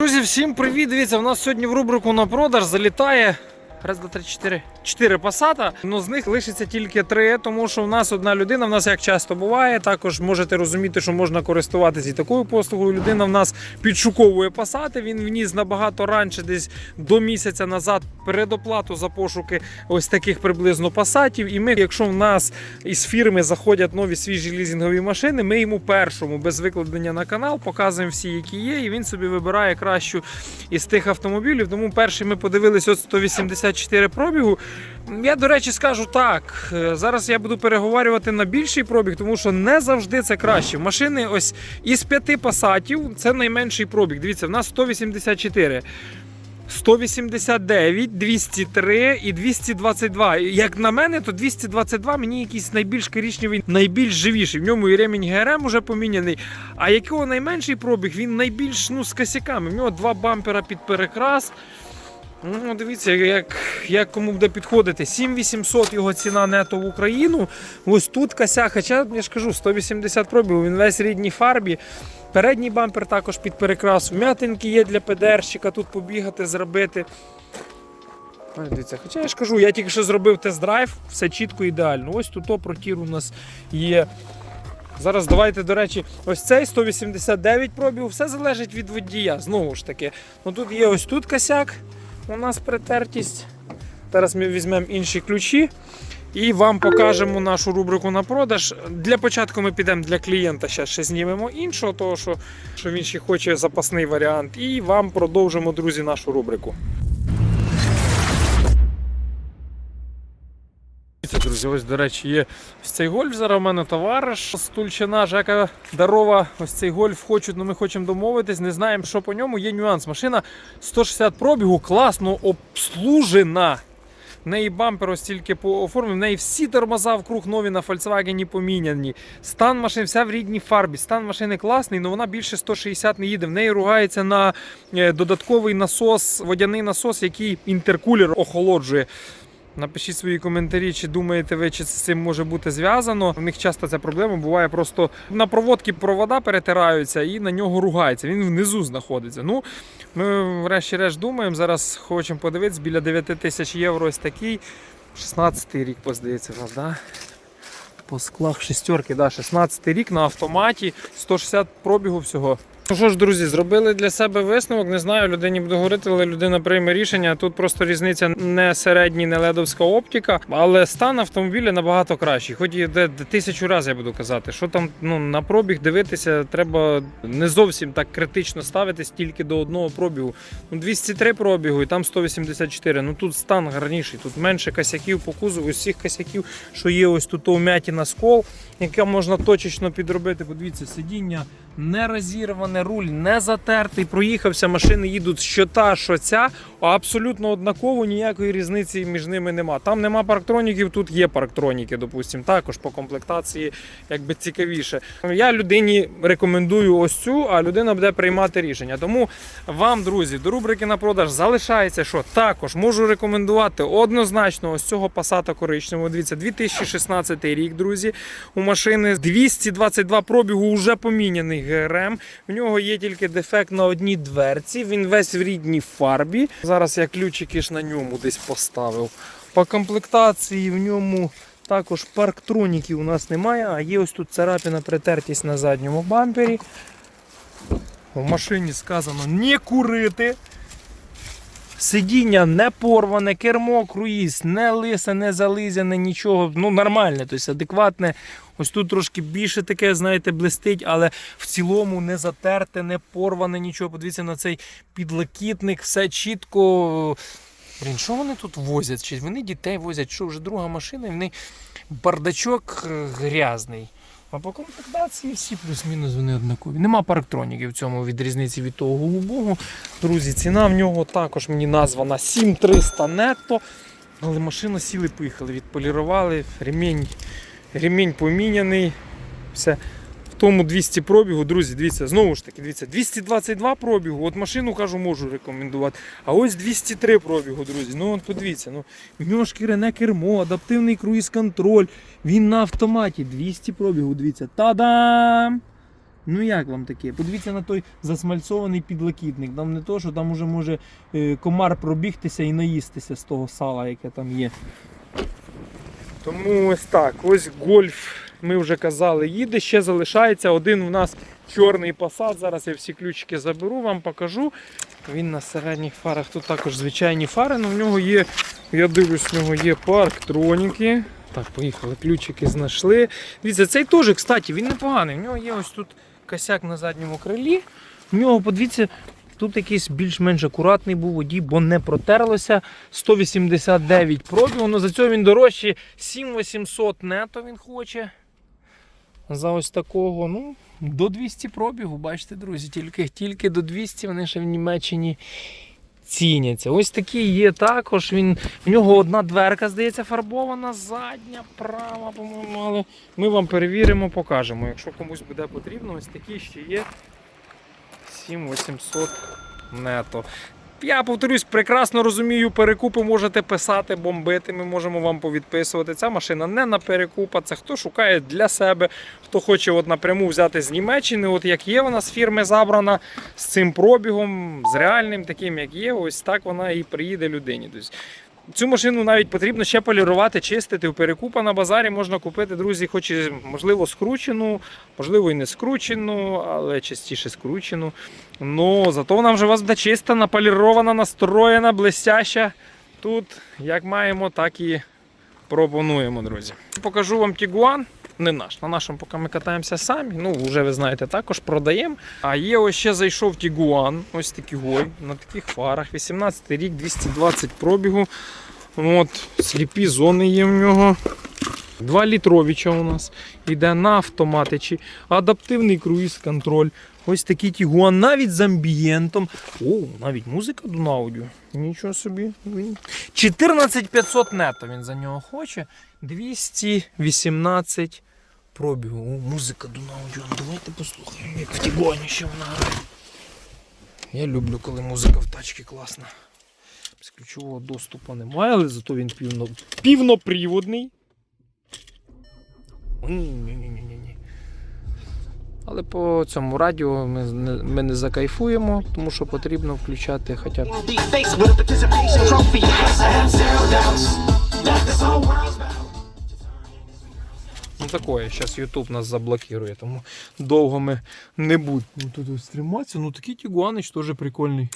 Друзі, всім привіт! Дивіться, у нас сьогодні в рубрику на продаж залітає. Раз, два, три, чотири. Чотири пасата. Ну з них лишиться тільки три, тому що в нас одна людина, в нас як часто буває. Також можете розуміти, що можна користуватися і такою послугою. Людина в нас підшуковує пасати. Він вніс набагато раніше, десь до місяця назад, передоплату за пошуки ось таких приблизно пасатів. І ми, якщо в нас із фірми заходять нові свіжі лізінгові машини, ми йому першому без викладення на канал показуємо всі, які є, і він собі вибирає кращу із тих автомобілів. Тому перший ми подивились от 184 пробігу. Я, до речі, скажу так. е, Зараз я буду переговорювати на більший пробіг, тому що не завжди це краще. Машини ось із п'яти пасатів це найменший пробіг. Дивіться, в нас 184. 189, 203 і 222. Як на мене, то 222 мені якийсь найбільш коричневий, найбільш живіший. В ньому і ремінь ГРМ уже поміняний. А якого найменший пробіг, він найбільш ну, з косяками. В нього два бампера під перекрас. Ну, дивіться, як, як кому буде підходити. 7800 його ціна нето в Україну. Ось тут косяк, хоча я ж кажу, 180 пробігу, він весь рідній фарбі. Передній бампер також під перекрас. Вм'ятинки є для ПДРщика, тут побігати, зробити. Дивіться, хоча я ж кажу, я тільки що зробив тест-драйв, все чітко ідеально. Ось тут протір у нас є. Зараз давайте, до речі, ось цей 189 пробігу, все залежить від водія. Знову ж таки. Ну тут є ось тут косяк, у нас притертість. Зараз ми візьмемо інші ключі і вам покажемо нашу рубрику на продаж. Для початку ми підемо для клієнта, ще, знімемо іншого, того що, що він ще хоче запасний варіант. І вам продовжимо, друзі, нашу рубрику. Друзі, ось, до речі, є ось цей гольф. Зараз у мене товариш з Тульчина, Жека Дарова. Ось цей гольф хочуть, але ми хочемо домовитись. Не знаємо, що по ньому. Є нюанс. Машина 160 пробігу, класно обслужена. В неї бампер ось тільки по оформленню, в неї всі тормоза вкруг нові на Volkswagen поміняні. Стан машини вся в рідній фарбі. Стан машини класний, але вона більше 160 не їде. В неї ругається на е, додатковий насос, водяний насос, який інтеркулер охолоджує. Напишіть свої коментарі, чи думаєте ви, чи з цим може бути зв'язано. У них часто ця проблема буває просто на проводки провода перетираються і на нього ругається. Він внизу знаходиться. Ну, ми врешті-решт думаємо. Зараз хочемо подивитися біля 9 тисяч євро ось такий. 16-й рік, поздається, нас, да? По склах шестерки, да, 16 рік на автоматі, 160 пробігу всього. Ну що ж, друзі, зробили для себе висновок. Не знаю, людині буду говорити, але людина прийме рішення. Тут просто різниця не середній, не ледовська оптика, але стан автомобіля набагато кращий. Хоч і де, тисячу разів я буду казати, що там ну, на пробіг дивитися, треба не зовсім так критично ставитись тільки до одного пробігу. Ну, 203 пробігу і там 184. Ну тут стан гарніший, тут менше косяків по кузову, усіх косяків, що є ось тут вмятіна скол, яке можна точечно підробити. Подивіться, сидіння не розірване, руль не затертий. Проїхався, машини їдуть що та, що ця. Абсолютно однаково, ніякої різниці між ними нема. Там нема парктроніків, тут є парктроніки, допустимо. Також по комплектації якби цікавіше. Я людині рекомендую ось цю, а людина буде приймати рішення. Тому вам, друзі, до рубрики на продаж залишається, що також можу рекомендувати однозначно ось цього Passat коричневого. Дивіться, 2016 рік, друзі. У машини 222 пробігу вже поміняний ГРМ. В нього є тільки дефект на одній дверці. Він весь в рідній фарбі. Зараз я ключики ж на ньому десь поставив. По комплектації в ньому також парктроніків у нас немає, а є ось тут царапіна притертість на задньому бампері. В машині сказано не курити. Сидіння не порване, кермо, круїз, не лисе, не зализяне, нічого. Ну, нормальне, тобто адекватне. Ось тут трошки більше таке, знаєте, блистить, але в цілому не затерте, не порване, нічого. Подивіться на цей підлокітник, все чітко. Блін, що вони тут возять? Чи вони дітей возять? Що вже друга машина, і вони бардачок е, грязний. А по комплектації всі плюс-мінус вони однакові. Нема парктроніків в цьому від різниці від того голубого. Друзі, ціна в нього також мені названа 7300 нетто. Але машина сіли поїхали, відполірували, ремінь, ремінь поміняний. Все. Тому 200 пробігу, друзі, дивіться, знову ж таки, дивіться, 222 пробігу, от машину кажу, можу рекомендувати. А ось 203 пробігу, друзі. Ну от подивіться, ну, в нього кермо, адаптивний круїз-контроль. Він на автоматі 200 пробігу, дивіться. Та-дам! Ну як вам таке? Подивіться на той засмальцований підлокітник. Там не то, що там уже може е, комар пробігтися і наїстися з того сала, яке там є. Тому ось так, ось гольф, ми вже казали, їде, ще залишається один у нас чорний посад. Зараз я всі ключики заберу, вам покажу. Він на середніх фарах, тут також звичайні фари, але в нього є, я дивлюсь, в нього є парктроніки. Так, поїхали, ключики знайшли. Дивіться, цей теж, кстати, він непоганий. В нього є ось тут косяк на задньому крилі. В нього, подивіться, тут якийсь більш-менш акуратний був водій, бо не протерлося. 189 пробігу, але за цього він дорожчий. 7800 нето він хоче. За ось такого, ну, до 200 пробігу, бачите, друзі, тільки, тільки до 200 вони ще в Німеччині ціняться. Ось такий є також. Він, в нього одна дверка, здається, фарбована, задня, права, по-моєму, але Ми вам перевіримо, покажемо. Якщо комусь буде потрібно, ось такі ще є 7800 нето. Я повторюсь, прекрасно розумію, перекупи можете писати, бомбити. Ми можемо вам повідписувати. Ця машина не на перекупа. Це хто шукає для себе, хто хоче от напряму взяти з Німеччини. От як є вона з фірми забрана з цим пробігом, з реальним таким, як є, ось так вона і приїде людині. Тобто, Цю машину навіть потрібно ще полірувати, чистити. У перекупа на базарі можна купити, друзі, хоч і можливо скручену, можливо і не скручену, але частіше скручену. Ну, зато вона вже у вас буде чиста, наполірована, настроєна, блестяща. Тут як маємо, так і пропонуємо, друзі. Покажу вам Тігуан. Не наш. На нашому поки ми катаємося самі. Ну, вже ви знаєте, також продаємо. А є ось ще зайшов Тігуан, ось такий гой, на таких фарах. 18 рік, 220 пробігу. От, сліпі зони є в нього. 2 літровіча у нас. Йде на автоматичі. Адаптивний круїз-контроль. Ось такий Тігуан, навіть з амбієнтом. О, навіть музика на аудіо. Нічого собі. 14500 нето він за нього хоче. 218 пробігу. О, музика до аудіо. Давайте послухаємо, як в Тігуані ще вона грає. Я люблю, коли музика в тачці класна. Без ключового доступу немає, але зато він півно... півноприводний. Ні-ні-ні-ні-ні. Але по цьому радіо ми, не- ми не закайфуємо, тому що потрібно включати хоча б. Такое, зараз YouTube нас заблокує, тому довго ми не будемо тут стриматися, триматися. Ну такий Тігуанич теж прикольний.